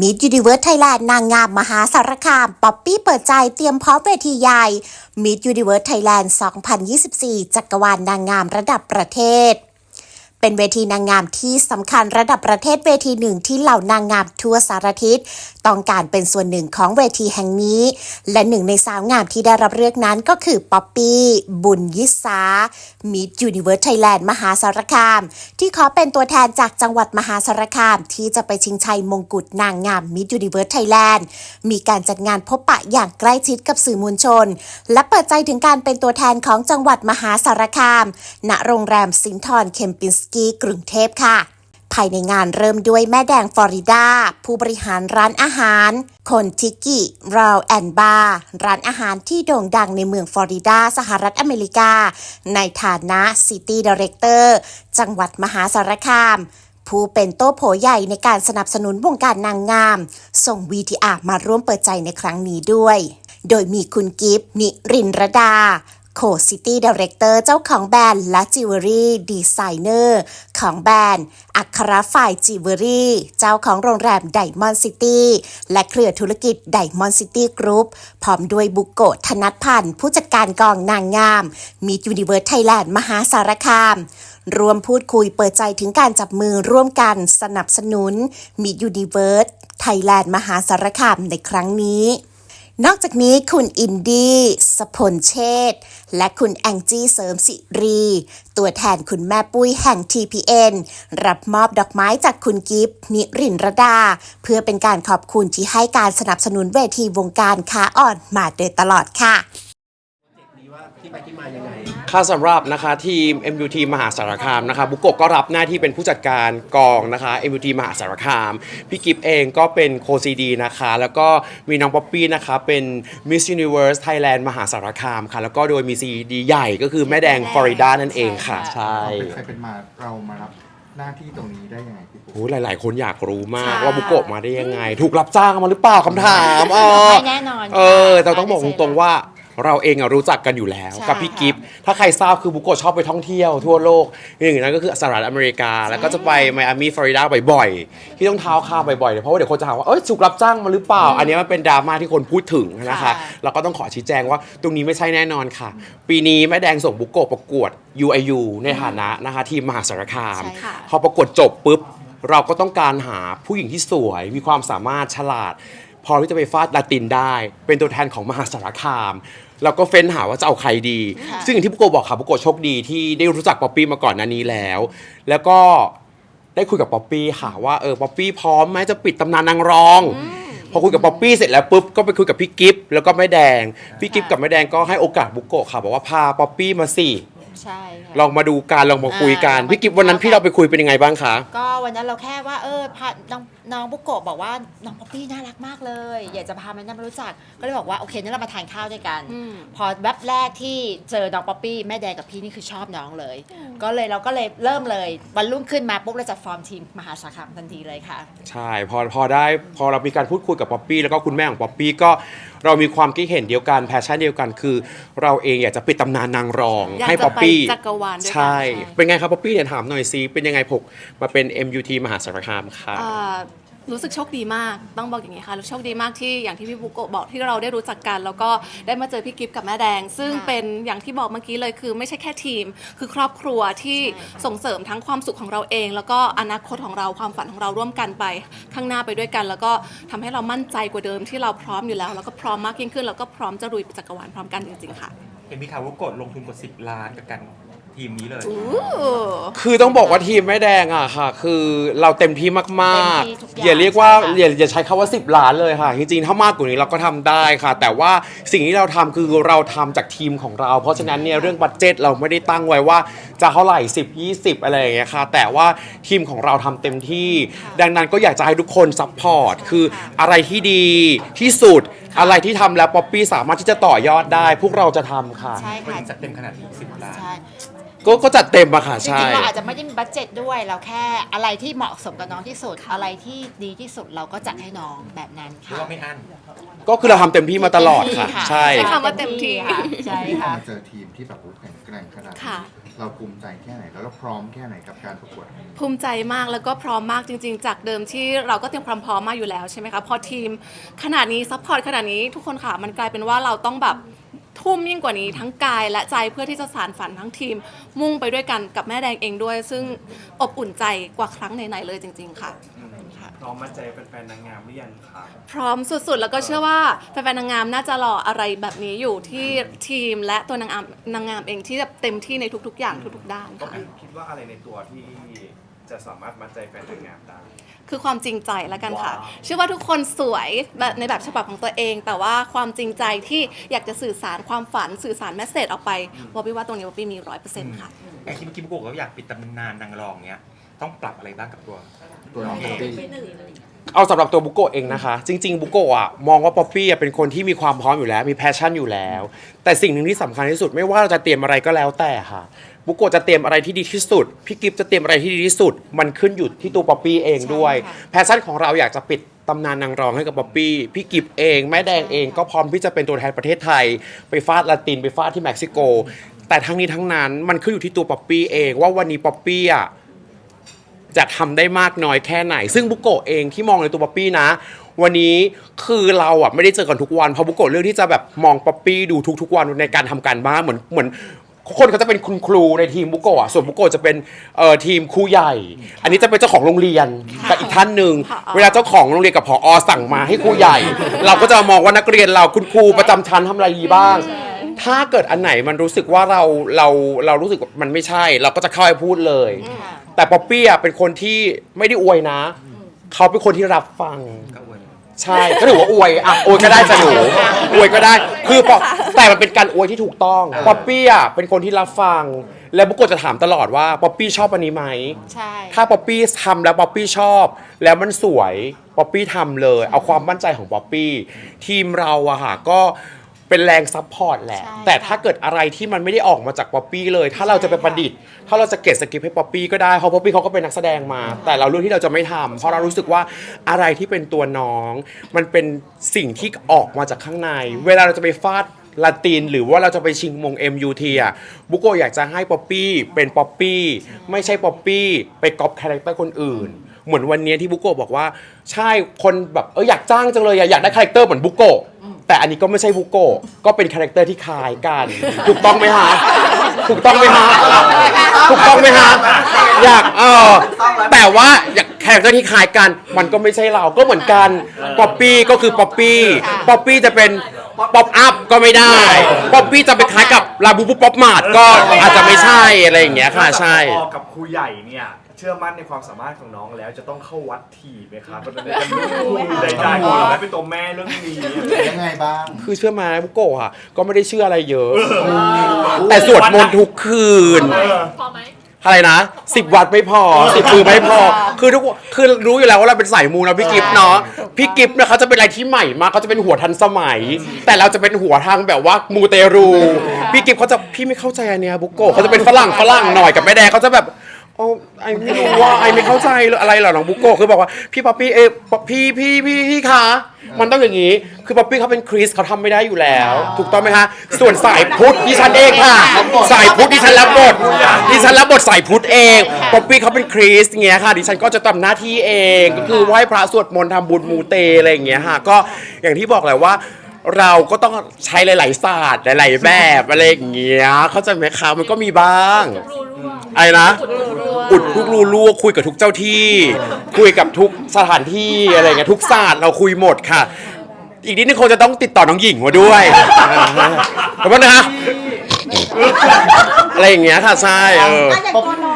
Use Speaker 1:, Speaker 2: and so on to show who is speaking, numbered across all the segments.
Speaker 1: มิดยูนิเวิร์สไทยแลนด์นางงามมหาสารคาม ป๊อปปี้เปิดใจเตรียมพร้อมเวทีใหญ่มิดยูนิเวิร์สไทยแลนด์ 2024 จักรวาลนางงามระดับประเทศ เป็นเวทีนางงามที่สำคัญระดับประเทศเวทีหนึ่งที่เหล่านางงามทั่วสารทิศ ต้องการเป็นส่วนหนึ่งของเวทีแห่งนี้ และหนึ่งในสาวงามที่ได้รับเลือกนั้นก็คือป๊อปปี้บุญยิสามิดยูนิเวิร์สไทยแลนด์มหาสารคาม ที่ขอเป็นตัวแทนจากจังหวัดมหาสารคาม ที่จะไปชิงชัยมงกุฎนางงามมิดยูนิเวิร์สไทยแลนด์มีการจัดงานพบปะอย่างใกล้ชิดกับสื่อมวลชน และเปิดใจถึงการเป็นตัวแทนของจังหวัดมหาสารคาม ณโรงแรมซินทอนเคมปินสกีกรุงเทพค่ะ ภายในงานเริ่มด้วยแม่แดงฟลอริดา ผู้บริหารร้านอาหาร คนทิกิราวแอนบาร์ร้านอาหารที่โด่งดังในเมืองฟลอริดา สหรัฐอเมริกา ในฐานะซิตี้ดีเรคเตอร์จังหวัดมหาสารคามผู้เป็นโต้โผใหญ่ในการสนับสนุนวงการนางงาม ส่งวีทีอามาร่วมเปิดใจในครั้งนี้ด้วย โดยมีคุณกิฟต์นิรินร์รดา โคซิตี้ดีเรคเตอร์เจ้าของแบรนด์และจิวเวลรี่ดีไซเนอร์ของแบรนด์อัครฝ่ายจิวเวลรี่เจ้าของโรงแรมไดมอนด์ซิตี้และเครือธุรกิจไดมอนด์ซิตี้กรุ๊ปพร้อมด้วยบุโกธนัทพันธ์ ผู้จัดการกองนางงาม มียูนิเวิร์สไทยแลนด์มหาสารคามรวมพูดคุยเปิดใจถึงการจับมือร่วมกันสนับสนุนมียูนิเวิร์สไทยแลนด์มหาสารคามในครั้งนี้ นอกจากนี้คุณอินดี้สพลเชษฐ์และคุณแองจี้เสริมสิรี ตัวแทนคุณแม่ปุ้ยแห่ง TPN รับมอบดอกไม้จากคุณกิฟต์นิรินรดา เพื่อเป็นการขอบคุณที่ให้การสนับสนุนเวทีวงการค้าอ่อนมาโดยตลอดค่ะ
Speaker 2: ที่ไปที่มายังไง
Speaker 3: ค่ะสำหรับนะคะทีม MUT มหาสารคามนะคะบุกโกะก็รับหน้าที่เป็นผู้จัดการกองนะคะ MUT มหาสารคามพี่กิฟเองก็เป็นโคซีดีนะคะ แล้วก็มีน้องป๊อปปี้นะคะเป็น Miss Universe Thailand มหาสารคามค่ะ แล้วก็โดยมีซีดีใหญ่ก็คือแม่แดงฟลอริดานั่นเองค่ะ ใช่
Speaker 4: เป็นใครเป็นมาเรามารับหน้าที่ตรงนี้ได้ยังไงพี่ปุ๊
Speaker 3: โอ้หลาย ๆ คนอยากรู้มาก
Speaker 5: ใช่
Speaker 3: ว่าบุกโกะมาได้ยังไง ถูกรับจ้างมาหรือเปล่าคำถามเออ
Speaker 5: ไม่แน่นอน
Speaker 3: เออ
Speaker 5: ค่ะ
Speaker 3: แต่ต้องบอกตรงๆว่า เราเองอะรู้จักกันอยู่แล้ว
Speaker 5: ใช่
Speaker 3: กับพี่
Speaker 5: ค่ะ
Speaker 3: กิฟต์ถ้าใครทราบคือบุโกะชอบไปท่องเที่ยวทั่วโลกหนึ่งในนั้นก็คือสหรัฐอเมริกา แล้วก็จะไปไมอามีฟลอริดาบ่อยๆ ที่ต้องเท้าข้ามบ่อยๆเพราะว่าเดี๋ยวคนจะถามว่าเอ้ยถูกรับจ้างมาหรือเปล่า อันนี้มันเป็นดราม่าที่คนพูดถึงนะคะ
Speaker 5: ค่ะ
Speaker 3: เราก็ต้องขอชี้แจงว่าตรงนี้ไม่ใช่แน่นอนค่ะ ปีนี้แม่แดงส่งบุโกะประกวด UIU ในฐานะนะคะทีมมหาสารคาม
Speaker 5: ใช่ค่ะ
Speaker 3: พอประกวดจบปุ๊บ เราก็ต้องการหาผู้หญิงที่สวย มีความสามารถฉลาด พอที่จะไปฟาดลาตินได้ เป็นตัวแทนของมหาสารคาม เราก็เฟ้นหาว่าจะเอาใครดี
Speaker 5: ค่ะ
Speaker 3: ซึ่งอย่างที่ปุโกะบอกค่ะปุโกะโชคดีที่ได้รู้จักป๊อปปี้มาก่อนหน้านี้แล้ว แล้วก็ได้คุยกับป๊อปปี้ค่ะว่าเออป๊อปปี้พร้อมไหมจะปิดตำนานนางรอง พอคุยกับป๊อปปี้เสร็จแล้วปุ๊บก็ไปคุยกับพี่กิฟต์แล้วก็แม่แดง พี่กิฟต์กับแม่แดงก็ให้โอกาสบุโกะค่ะบอกว่าพาป๊อปปี้มาสิ
Speaker 5: ใช่ค่ะ
Speaker 3: ลองมาดูกันลองมาคุยกัน
Speaker 5: อ่า
Speaker 3: พี่กิฟต์วันนั้นพี่เราไปคุยเป็นยังไงบ้างคะ
Speaker 5: ก็ วันนั้นเราแค่ว่าเออพาน้องน้องบุกโกะบอกว่าน้องป๊อปปี้น่ารักมากเลย อยากจะพามันน่ามารู้จัก ก็เลยบอกว่าโอเคงั้นเรามาทานข้าวด้วยกัน พอแวบแรกที่เจอน้องป๊อปปี้แม่แดงกับพี่นี่คือชอบน้องเลย ก็เลยเราก็เลยเริ่มเลยวันรุ่งขึ้นมาปุ๊บเราจะฟอร์มทีมมหาสารคามทันทีเลยค่ะ
Speaker 3: ใช่พอพอได้พอเรามีการพูดคุยกับป๊อปปี้แล้วก็คุณแม่ของป๊อปปี้ก็เรามีความคิดเห็นเดียวกันแพชชั่นเดียวกันคือ เราเองอยากจะปิดตำนานนางรอง
Speaker 6: อยาก
Speaker 3: ให้
Speaker 6: จะ
Speaker 3: ป๊อปปี้
Speaker 6: ไปจักรวาลด้วยกัน
Speaker 3: ใช่
Speaker 6: ใช่
Speaker 3: เป็นไงครับป๊อปปี้เนี่ยถามหน่อยซิเป็นยังไงผกมาเป็น MUT มหาสารคามค่ะ
Speaker 6: อ่า รู้สึกโชคดีมาก ต้องบอกอย่างนี้ค่ะรู้โชคดีมากที่อย่างที่พี่บุโกะบอกที่เราได้รู้จักกัน แล้วก็ได้มาเจอพี่กิฟต์กับแม่แดง ซึ่ง
Speaker 5: ค่ะ
Speaker 6: เป็นอย่างที่บอกเมื่อกี้เลยคือ ไม่ใช่แค่ทีม คือครอบครัวที่
Speaker 5: ใช่ค่ะ
Speaker 6: ส่งเสริมทั้งความสุขของเราเอง แล้วก็อนาคตของเราความฝันของเราร่วมกันไป ข้างหน้าไปด้วยกัน แล้วก็ทำให้เรามั่นใจกว่าเดิมที่เราพร้อมอยู่แล้ว แล้วก็พร้อมมากยิ่งขึ้นแล้วก็พร้อมจะลุยไปจักรวาลพร้อมกันจริงๆค่ะ
Speaker 2: เห็นมีข่าวว่ากดลงทุนกว่า 10 ล้านกับการ ทีมนี้เลย
Speaker 6: อู้
Speaker 3: คือต้องบอกว่าทีมแม่แดงอะค่ะ คือเราเต็มที่มาก
Speaker 5: เต็มที่ทุกอย่าง
Speaker 3: ๆอย่าเรียกว่า
Speaker 5: ใช่ค่ะ
Speaker 3: อย่าอย่าใช้คำว่า 10 ล้านเลยค่ะ จริงๆถ้ามากกว่านี้เราก็ทำได้ค่ะ แต่ว่าสิ่งที่เราทำคือเราทำจากทีมของเรา เพราะฉะนั้นเนี่ยเรื่องบัตเจ็ตเราไม่ได้ตั้งไว้ว่าจะเท่าไหร่ 10 20 อะไรอย่างเงี้ยค่ะ แต่ว่าทีมของเราทำเต็มที่ ดังนั้นก็อยากจะให้ทุกคนซัพพอร์ตคืออะไรที่ดีที่สุดอะไรที่ทำแล้วป๊อปปี้สามารถที่จะต่อยอดได้ พวกเราจะทำค่ะ
Speaker 5: ใช่
Speaker 2: วัน
Speaker 5: ค่ะ
Speaker 2: นี้จัดเต็มขนาดนี้10ล้าน
Speaker 5: ใช่
Speaker 3: ก็ก็จัดเต็มอะค่ะ
Speaker 5: จ
Speaker 3: ใช่
Speaker 5: ริงๆเราอาจจะไม่ได้มีบัตเจ็ตด้วยเราแค่อะไรที่เหมาะสมกับน้องที่สุด อะไรที่ดีที่สุดเราก็จัดให้น้องแบบนั้น
Speaker 2: หรือ
Speaker 5: ค่ะ
Speaker 2: ว่าไม่อั้น
Speaker 3: ก็คือเราทำเต็มที่มาตลอดค่ะ
Speaker 5: เต็มที่
Speaker 3: ใช่
Speaker 6: ใช้คำว่าเต็มที่
Speaker 5: ค่ะใช่
Speaker 4: พอ
Speaker 5: ค่ะ
Speaker 4: มาเจอทีมที่แบบโอ้โหแข็งแกร่งร่งขนาดนี้
Speaker 6: ค่ะ
Speaker 4: เราภูมิใจแค่ไหนแล้วก็พร้อมแค่ไหนกับการประกวดครั้งนี้
Speaker 6: ภูมิใจมากแล้วก็พร้อมมากจริง ๆ จากเดิมที่เราก็เตรียมความพร้อมมาอยู่แล้วใช่ไหมคะพอทีมขนาดนี้ซัพพอร์ตขนาดนี้ทุกคนค่ะมันกลายเป็นว่าเราต้องแบบ ทุ่มยิ่งกว่านี้ทั้งกายและใจเพื่อที่จะสานฝันทั้งทีม มุ่งไปด้วยกันกับแม่แดงเองด้วย ซึ่งอบอุ่นใจกว่าครั้งไหนๆเลยจริง ๆ ค่ะ
Speaker 7: พร้อมมาเจอแฟนๆนางงามหรือยังครับ
Speaker 6: พร้อมสุดๆ แล้วก็เชื่อว่าแฟนๆนางงามน่าจะรออะไรแบบนี้อยู่ที่ทีมและตัวนางงามนางงามเองที่แบบเต็มที่ในทุกๆ อย่างทุกๆด้าน
Speaker 7: ก็
Speaker 6: ค่ะ
Speaker 7: คิดว่าอะไรในตัวที่จะสามารถมัดใจแฟนนางงามได้
Speaker 6: คือความจริงใจแล้วกันค่ะ
Speaker 7: ว้าว
Speaker 6: เชื่อว่าทุกคนสวยแบบในแบบฉบับของตัวเอง แต่ว่าความจริงใจที่อยากจะสื่อสารความฝันสื่อสารแมสเซจออกไปบอบบี้ว่าตรงนี้บอบบี้มีร้อยเปอร์เซ็นต์ค่ะ
Speaker 2: ไอ้ที่เมื่อกี้บุโกะก็อยากปิดตำนานนางรองเนี้ยต้องปรับอะไรบ้างกับตัว
Speaker 4: ตัวน้อง
Speaker 2: เอง
Speaker 4: ป๊อปปี้
Speaker 3: เอาสำหรับตัวบุโกะเองนะคะ จริง ๆ บุโกะอะมองว่าป๊อปปี้อะเป็นคนที่มีความพร้อมอยู่แล้ว มีแพชชั่นอยู่แล้ว แต่สิ่งหนึ่งที่สำคัญที่สุดไม่ว่าเราจะเตรียมอะไรก็แล้วแต่ค่ะ บุโกะจะเตรียมอะไรที่ดีที่สุด พี่กิฟจะเตรียมอะไรที่ดีที่สุด มันขึ้นอยู่ที่ตัวป๊อปปี้เองด้วย
Speaker 6: ใช่ค่ะ
Speaker 3: แพชชั่นของเราอยากจะปิดตำนานนางรองให้กับป๊อปปี้ พี่กิฟเอง แม่แดงเองก็พร้อมที่จะเป็นตัวแทนประเทศไทย ไปฟาดลาตินไปฟาดที่เม็กซิโก แต่ทั้งนี้ทั้งนั้นมันขึ้นอยู่ที่ตัวป๊อปปี้เองว่าวันนี้ป๊อปปี้อะจะทำได้มากน้อยแค่ไหน ซึ่งบุโกะเองที่มองในตัวป๊อปปี้นะ วันนี้คือเราอะไม่ได้เจอกันทุกวันเพราะบุโกะเลือกที่จะแบบมองป๊อปปี้ดูทุกๆวันในการทำการบ้านเหมือนเหมือน คนเขาจะเป็นคุณครูในทีมบุโกะอะส่วนบุโกะจะเป็นเอ่อทีมครูใหญ่ อันนี้จะเป็นเจ้าของโรงเรียนกับอีกท่านหนึ่ง
Speaker 6: ค่ะ
Speaker 3: เวลาเจ้าของโรงเรียนกับผอสั่งมาให้ครูใหญ่ เราก็จะมองว่านักเรียนเราคุณครูประจำชั้นทำอะไรดีบ้าง ถ้าเกิดอันไหนมันรู้สึกว่าเราเราเรารู้สึกว่ามันไม่ใช่ เราก็จะเข้าไปพูดเลย แต่ป๊อปปี้อะเป็นคนที่ไม่ได้อวยนะ เขาเป็นคนที่รับฟัง
Speaker 2: ก็อวย
Speaker 3: ใช่ก็ถือว่าอวยอะอวยก็ได้จะหนูอวยก็ได้ คือปอแต่มันเป็นการอวยที่ถูกต้องป๊อปปี้อะเป็นคนที่รับฟัง และบุกโกะจะถามตลอดว่าป๊อปปี้ชอบอันนี้ไหม
Speaker 5: ใช่
Speaker 3: ถ้าป๊อปปี้ทำแล้วป๊อปปี้ชอบ แล้วมันสวยป๊อปปี้ทำเลย เอาความมั่นใจของป๊อปปี้ทีมเราอะค่ะก็ เป็นแรงซัพพอร์ตแหละ
Speaker 5: ใช่
Speaker 3: แต่ถ้าเกิดอะไรที่มันไม่ได้ออกมาจากป๊อปปี้เลย ถ้าเราจะไปประดิษฐ์ ถ้าเราจะเก็บสคริปต์ให้ป๊อปปี้ก็ได้เพราะป๊อปปี้เขาก็เป็นนักแสดงมา แต่เราเลือกที่เราจะไม่ทำเพราะเรารู้สึกว่าอะไรที่เป็นตัวน้อง มันเป็นสิ่งที่ออกมาจากข้างใน เวลาเราจะไปฟาดลาติน หรือว่าเราจะไปชิงมง MUT อะบุโกะอยากจะให้ป๊อปปี้เป็นป๊อปปี้ไม่ใช่ป๊อปปี้ไปก๊อปคาแรคเตอร์คนอื่น เหมือนวันนี้ที่บุโกะบอกว่า ใช่คนแบบเอออยากจ้างจังเลยอะอยากได้คาแรคเตอร์เหมือนบุโกะ แต่อันนี้ก็ไม่ใช่บุโกะก็เป็นคาแรคเตอร์ที่คล้ายกัน ถูกต้องไหมฮะถูกต้องไหมฮะถูกต้องไหมฮะอยากเออแต่ว่าอยากคาแรคเตอร์ที่คล้ายกัน มันก็ไม่ใช่เราก็เหมือนกันป๊อปปี้ก็คือป๊อปปี้ป๊อปปี้จะเป็นป๊อปอัพก็ไม่ได้ป๊อปปี้จะไปคล้ายกับลาบูบูป๊อปมาร์ทก็อาจจะไม่ใช่อะไรอย่างเงี้ยค่ะใช่
Speaker 7: พอกับครูใหญ่เนี่ย เชื่อมั่นในความสามารถของน้องแล้วจะต้องเข้าวัดทีไหมครับมันจะได้รู้ใดๆของเราได้เป็นตัวแม่เรื่องนี้
Speaker 4: ยังไงบ้าง
Speaker 3: คือเชื่อไหมาบุโกะอะก็ไม่ได้เชื่ออะไรเยอะ แต่สวดมนต์ทุกคืนอะไรนะสิบวัดไม่พอสิบมือไม่พอ คือทุกคือรู้อยู่แล้วว่าเราเป็นสายมูนะพี่กิฟต์เนาะพี่กิฟต์เนี่ยเขาจะเป็นอะไรที่ใหม่มากเขาจะเป็นหัวทันสมัย แต่เราจะเป็นหัวทางแบบว่ามูเตรู พี่กิฟต์เขาจะพี่ไม่เข้าใจอันเนี้ยบุโกะเขาจะเป็นฝรั่งฝรั่งหน่อยกับแม่แดงเขาจะแบบ โอ้ไอไม่รู้ว่าไอไม่เข้าใจเลยอะไรเหรอน้องบุโกะคือบอกว่าพี่ป๊อปปี้เออพี่พี่พี่พี่คะมันต้องอย่างนี้ คือป๊อปปี้เขาเป็นคริสเขาทำไม่ได้อยู่แล้ว ถูกต้องไหมคะส่วนสายพุทธดิฉันเองค่ะสายพุทธดิฉันรับบทดิฉันรับบทสายพุทธเองป๊อปปี้เขาเป็นคริสต์เงี้ยค่ะดิฉันก็จะทำหน้าที่เองก็คือไหว้พระสวดมนต์ทำบุญมูเตอะไรอย่างเงี้ยค่ะก็อย่างที่บอกแหละว่า เราก็ต้องใช้หลาย ๆ ศาสตร์หลาย ๆ แบบอะไรอย่างเงี้ยเข้าใจไหมคะมันก็มีบ้างอะไรนะ อุดทุกรูรั่วคุยกับทุกเจ้าที่ คุยกับทุกสถานที่อะไรเงี้ยทุกศาสตร์เราคุยหมดค่ะ อีกนิดนึงคงจะต้องติดต่อน้องหญิงมาด้วยขอบคุณนะคะอะไรอย่างเงี้ยค่ะใช่เออ
Speaker 8: อะอย่างตัวน้อง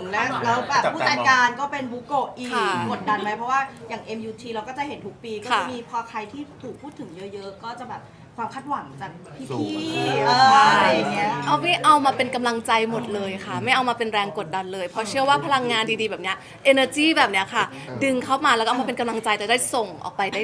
Speaker 8: งนะแล้วแบบผู้จัดการก็เป็นบุโกะอีก
Speaker 6: ค่ะ
Speaker 8: กดดันไหมเพราะว่าอย่าง MUT เราก็จะเห็นทุกปีก็
Speaker 6: ค่ะ
Speaker 8: จะมีพอใครที่ถูกพูดถึงเยอะ ๆ ก็จะแบบความคาดหวังจาก
Speaker 4: สู
Speaker 8: พี่
Speaker 4: ง
Speaker 8: ๆเอออะไรอย่างเงี้ย
Speaker 6: เอาไม่เอามาเป็นกำลังใจหมดเลยค่ะ ไม่เอามาเป็นแรงกดดันเลยเพราะเชื่อว่าพลังงานดีๆแบบเนี้ย energy แบบเนี้ยค่ะ ดึงเข้ามาแล้วก็เอามาเป็นกำลังใจจะได้ส่งออกไปได้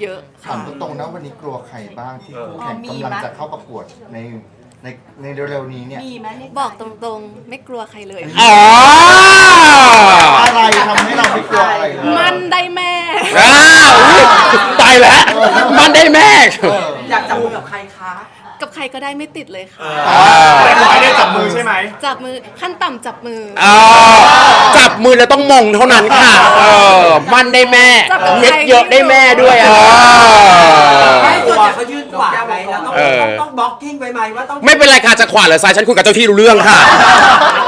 Speaker 6: เยอะๆ
Speaker 4: ถา
Speaker 6: ค่ะ
Speaker 4: มตรงๆนะวันนี้กลัวใครบ้างที่คู่แข่ง
Speaker 8: มี
Speaker 4: กำลัง
Speaker 8: ไหม
Speaker 4: จะเข้าประกวดใน ในในเร็วๆนี้เนี่ย
Speaker 8: มีไหมในใจ
Speaker 6: บอกตรงๆ ไม่กลัวใครเลย
Speaker 3: อ๋อ
Speaker 4: อะไรทำให้เราไม่กลัวอะไรเลย
Speaker 6: มันได้แม่
Speaker 3: อ้าวอุ๊ยตายแล้ว มันได้แม่
Speaker 4: เออ
Speaker 9: อยากจับมือกับใครคะ
Speaker 6: กับใครก็ได้ไม่ติดเลยค่ะ
Speaker 7: แต่ขอให้ได้จับมือใช่ไหม
Speaker 6: จับมือขั้นต่ำจับมือ
Speaker 3: เออจับมือแล้วต้องมงเท่านั้นค่ะ เออ มันได้แม่
Speaker 6: จับกับใคร
Speaker 3: เม็ดเยอะได้แม่ด้วยเออ
Speaker 9: ไม่ส่วนใหญ่เขายื่นขวาไง เราต้อง
Speaker 3: เออ
Speaker 9: ต้องบล็อกกิ้งไว้ไหมว่าต้อง
Speaker 3: ไม่เป็นไรค่ะจะขวาหรือซ้ายฉันคุยกับเจ้าที่รู้เรื่องค่ะ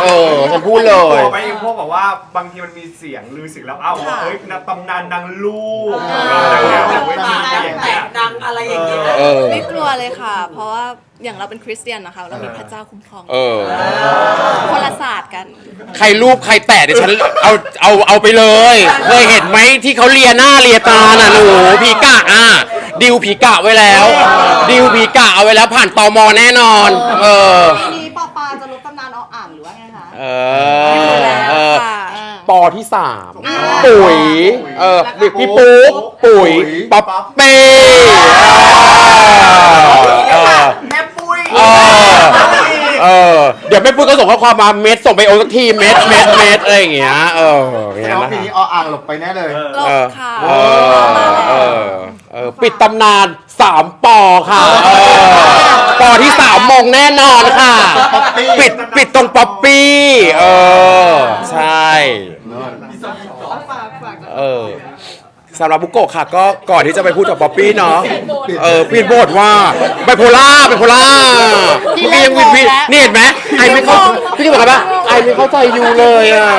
Speaker 3: เออฉันพูดเลย
Speaker 7: บอกไปเองพวกบอกว่าบางทีมันมีเสียงลือเสียงแล้วเอ้า
Speaker 6: ค่ะ
Speaker 7: เฮ้ยนักตำนานนางลูกนางแล้วเวทีอย่าง
Speaker 9: แต
Speaker 7: เงี้ย
Speaker 9: กดังอะไรอย่างเงี้ย
Speaker 3: เออ
Speaker 6: ไม่กลัวเลยค่ะ เพราะว่าอย่างเราเป็นคริสเตียนนะคะ เรามีพระเจ้าคุ้มครอง
Speaker 3: เออ
Speaker 6: คนละศาสตร์กัน
Speaker 3: ใครรูปใครแตะเดี๋ยวฉันเอาเอาเอาไปเลย เคยเห็นไหมที่เขาเลียหน้าเลียตาน่ะหนูผีกะอะ ดิวผีกะไว้แล้ว ดิวผีกะเอาไว้แล้วผ่านตมแน่นอน เออ
Speaker 8: ทีนี้ปอปาจะลดตำนานเอาอ่างหรือว่าไงคะ
Speaker 3: เออเออ
Speaker 6: ค่ะ
Speaker 3: ปอที่สามปุ๋ยเออพี่ปุ๊กปุ๋ยป๊อปเป้เออ
Speaker 9: แม่ปุ้ย
Speaker 3: เออ เออ เดี๋ยวแม่ปุ้ยก็ส่งข้อความมาเม็ดส่งไปโอสักทีเม็ดเม็ดเม็ดอะไรอย่างเงี้ย เอออย่าง
Speaker 4: แล้
Speaker 3: เงี้ยวนะ
Speaker 4: ปี
Speaker 3: คะ
Speaker 4: นี้ออ่างหลบไปแน่เลย
Speaker 6: หลบ
Speaker 3: เออ
Speaker 6: ค่ะ
Speaker 3: เออเออเออปิดตำนานสามปอค่ะเออปอที่สามมงแน่นอนค่ะ
Speaker 4: ป๊อปปี้
Speaker 3: ปิดปิดตรงป๊อปปี้ เออ ใช่เออ สำหรับบุโกะค่ะก็ก่อนที่จะไปพูดกับป๊อปปี้เนาะเออพี่โบทว่าไบโพล่าไบโพล่าพี่ยังวินวินนี่เห็นไหมไอไม่เข้าพี่บอกกันว่าไอไม่เข้าใจอยู่เลยอะ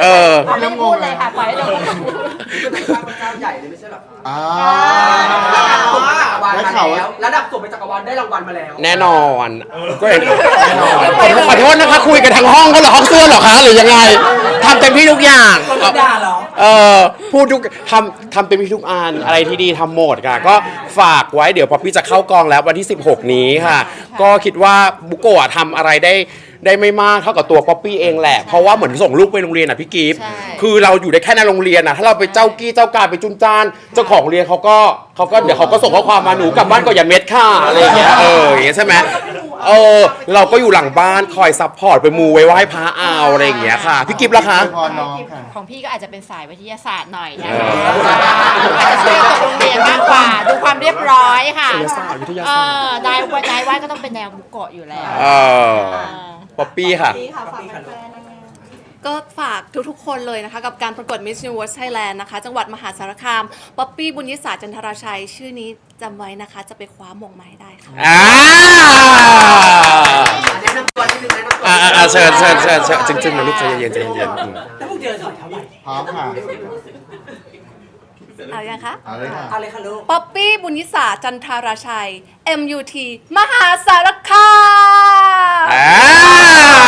Speaker 3: เออ
Speaker 8: ไม่พูดเลยค่ะปล่อยให้เดี๋ยว
Speaker 9: เป็นข้าพเจ้าใหญ่เลยไม่ใช่หรอ
Speaker 4: อ่า
Speaker 9: ระดับส่งไปจักรวาล
Speaker 4: ได้
Speaker 9: มา
Speaker 4: ข่าว
Speaker 9: แล้
Speaker 4: ว่า
Speaker 9: วระดับส่งไปจักรวาลได้รางวัลมาแล้ว
Speaker 3: แน่นอนก็เห็นแน่นอนขอโทษนะคะคุยกันทางห้องเขาเหรอห้องเสื้อเหรอคะหรือยังไงทำเต็มที่ทุกอย่าง
Speaker 9: คนด่าเหรอ
Speaker 3: เออพูดทุกทำทำเต็มที่ทุกอันอะไรที่ดีทำหมดค่ะ ก็ฝากไว้เดี๋ยวพอพี่จะเข้ากองแล้ววันที่ 16 นี้ค่ะ ก็คิดว่าบุโกะทำอะไรได้ ได้ไม่มากเท่ากับตัวป๊อปปี้เองแหละ เพราะว่าเหมือนส่งลูกไปโรงเรียนอะพี่กิฟต์
Speaker 5: ใช่
Speaker 3: คือเราอยู่ได้แค่ในโรงเรียนอะ ถ้าเราไปเจ้ากี้เจ้าการไปจุนจ้าน เจ้าของเรียนเขาก็เขาก็เดี๋ยวเขาก็ส่งข้อความมาหนูกลับบ้านก็อย่าเม็ดค่ะอะไรอย่างเงี้ยเอออย่างเงี้ยใช่ไหมเออเราก็อยู่หลังบ้านคอยซัพพอร์ตไปมูไว้ไหว้พระเอาอะไรอย่างเงี้ยค่ะพี่กิฟต์ล่ะคะ
Speaker 4: อวยพรน้องค่ะ
Speaker 5: ของพี่ก็อาจจะเป็นสายวิทยาศาสตร์หน่อยนะ
Speaker 3: เอ
Speaker 5: คะ
Speaker 3: อ
Speaker 5: อาจจะช่วยกับโรงเรียนมากกว่า ดูความเรียบร้อยค่ะ
Speaker 3: วิทยาศาสตร์วิทยา
Speaker 5: เอ
Speaker 3: ศาสตร์
Speaker 5: อนายว่านายว่าก็ต้องเป็นแนวบุกโกะอยู่แล้ว
Speaker 3: เออ ป๊อปปี้ค่ะ
Speaker 8: นี่ค่ะฝากแฟนๆนะคะ
Speaker 6: ก็ฝากทุกๆ คนเลยนะคะ กับการประกวด Miss Universe Thailand นะคะ จังหวัดมหาสารคาม ป๊อปปี้บุญยิสาจันทราชัย ชื่อนี้จำไว้นะคะ จะไปคว้ามงมาให้ได้ค่ะ
Speaker 3: อ่า
Speaker 9: แนะนำตัวนิดนึงแนะนำตัว
Speaker 3: อ่าอ่าเชิญเชิญเชิญเชิญจริงๆนะลูกใจเย็นใจเย็นอืม
Speaker 9: แล้วพวกเดียวถอยเท่าไหร่
Speaker 4: พร้อมค่ะ
Speaker 6: เอายังคะ
Speaker 4: เอาเลยค่ะ
Speaker 9: เอาเลยค่ะลูก
Speaker 6: ป๊อปปี้บุญยิสาจันทราชัย MUT มหาสารคา